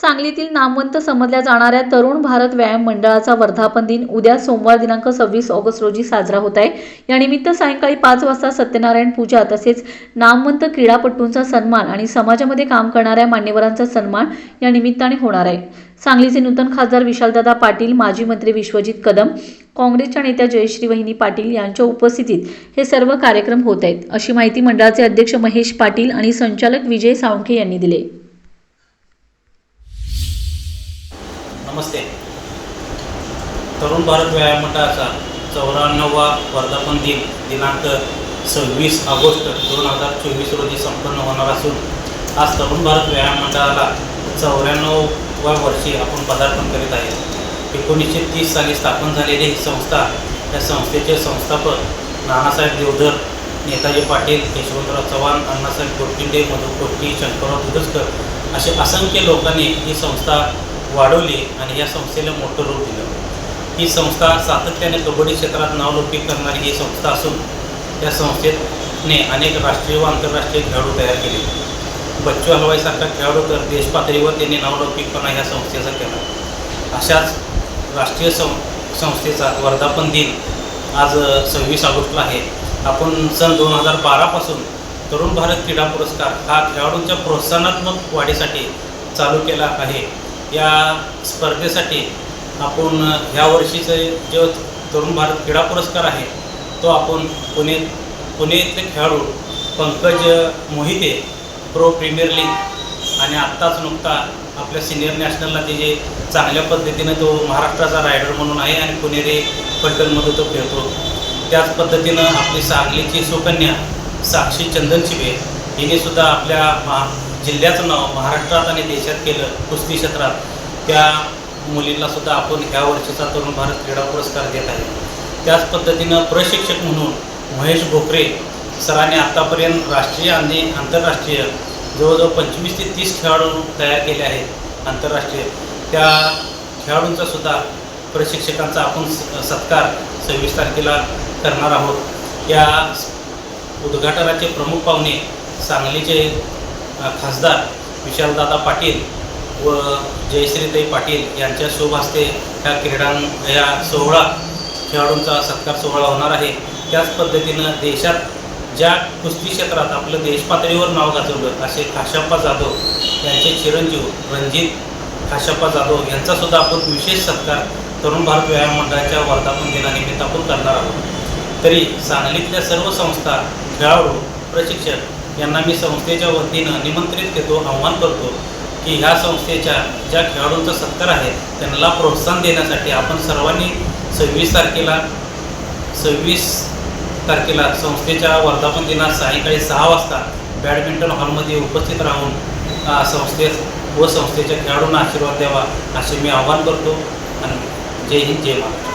सांगलीतील नामवंत समजल्या जाणाऱ्या तरुण भारत व्यायाम मंडळाचा वर्धापन दिन उद्या सोमवार दिनांक सव्वीस ऑगस्ट रोजी साजरा होत आहे. यानिमित्त सायंकाळी पाच वाजता सत्यनारायण पूजा तसेच नामवंत क्रीडापटूंचा सन्मान आणि समाजामध्ये काम करणाऱ्या मान्यवरांचा सन्मान या निमित्ताने होणार आहे. सांगलीचे नूतन खासदार विशालदादा पाटील माजी मंत्री विश्वजित कदम काँग्रेसच्या नेत्या जयश्री वहिनी पाटील यांच्या उपस्थितीत हे सर्व कार्यक्रम होत आहेत. अशी माहिती मंडळाचे अध्यक्ष महेश पाटील आणि संचालक विजय साळुंखे यांनी दिले नमस्ते. तरुण भारत व्यायाम मंडळाचा चौऱ्याण्णवा वर्धापन दिन दिनांक सव्वीस ऑगस्ट दोन हजार चोवीस रोजी संपन्न होणार असून आज तरुण भारत व्यायाम मंडळाला चौऱ्याण्णवव्या वर्षी आपण पदार्पण करीत आहे. एकोणीसशे तीस साली स्थापन झालेली ही संस्था या संस्थेचे संस्थापक नानासाहेब देवधर नेताजी पाटील यशवंतराव चव्हाण अण्णासाहेब गोडकिंडे मधु कोटकी शंकरराव दुधसकर असे असंख्य लोकांनी ही संस्था वाढवली आणि या संस्थेला मोठं रूप दिलं. ही संस्था सातत्याने कबड्डी क्षेत्रात नावलौकिक करणारी ही संस्था असून या संस्थेने अनेक राष्ट्रीय व आंतरराष्ट्रीय खेळाडू तयार केले. बच्चू हलवाईसारखा खेळाडू तर देशपातळीवर त्यांनी नावलौकिकपणा ह्या संस्थेचा केला. अशाच राष्ट्रीय सं संस्थेचा वर्धापन दिन आज सव्वीस ऑगस्टला आहे. आपण सन दोन हजार बारापासून तरुण भारत क्रीडा पुरस्कार हा खेळाडूंच्या प्रोत्साहनात्मक वाढीसाठी चालू केला आहे. या स्पर्धेसाठी आपण ह्या वर्षीचे जो तरुण भारत क्रीडा पुरस्कार आहे तो आपण पुणे पुणे इथले खेळाडू Pankaj Mohite pro premier league आणि आत्ताच नुकता आपल्या सिनियर नॅशनलला ते जे चांगल्या पद्धतीनं तो महाराष्ट्राचा रायडर म्हणून आहे आणि पुणेरी पलटनमध्ये तो खेळतो. त्याच पद्धतीनं आपली सांगलीची सुकन्या साक्षी चंदन शिबे हिने सुद्धा आपल्या महा जिल्ह्याचं नाव महाराष्ट्रात आणि देशात केलं कुस्ती क्षेत्रात त्या मुलींना सुद्धा आपण ह्या वर्षीचा तरुण भारत क्रीडा पुरस्कार देत आहे. त्याच पद्धतीनं प्रशिक्षक म्हणून महेश भोकरे सरांनी आत्तापर्यंत राष्ट्रीय आणि आंतरराष्ट्रीय जवळजवळ पंचवीस ते तीस खेळाडू तयार केले आहेत आंतरराष्ट्रीय. त्या खेळाडूंचा सुद्धा प्रशिक्षकांचा आपण स- सत्कार सव्वीस तारखेला करणार आहोत. या उद्घाटनाचे प्रमुख पाहुणे सांगलीचे खासदार विशालदादा पाटील व जयश्रीताई पाटील यांच्या शुभ हस्ते ह्या क्रीडां या सोहळा खेळाडूंचा सत्कार सोहळा होणार आहे. त्याच पद्धतीनं देशात ज्या कुस्ती क्षेत्रात आपलं देशपातळीवर नाव गाजवलं असे काशाप्पा जाधव यांचे चिरंजीव रणजित काशाप्पा जाधव यांचासुद्धा आपण विशेष सत्कार तरुण भारत व्यायाम मंडळाच्या वर्धापन दिनानिमित्त आपण करणार आहोत. तरी सांगलीतल्या सर्व संस्था खेळाडू प्रशिक्षक यांना मी संस्थेच्या वतीनं निमंत्रित करतो आव्हान करतो की ह्या संस्थेच्या ज्या खेळाडूंचा सत्कार आहे त्यांना प्रोत्साहन देण्यासाठी आपण सर्वांनी सव्वीस तारखेला सव्वीस तारखेला संस्थेच्या वर्धापन दिनात सायंकाळी सहा वाजता बॅडमिंटन हॉलमध्ये उपस्थित राहून संस्थे संस्थेत व संस्थेच्या खेळाडूंना आशीर्वाद द्यावा असे मी आवाहन करतो. आणि जय हिंद जय महाराष्ट्र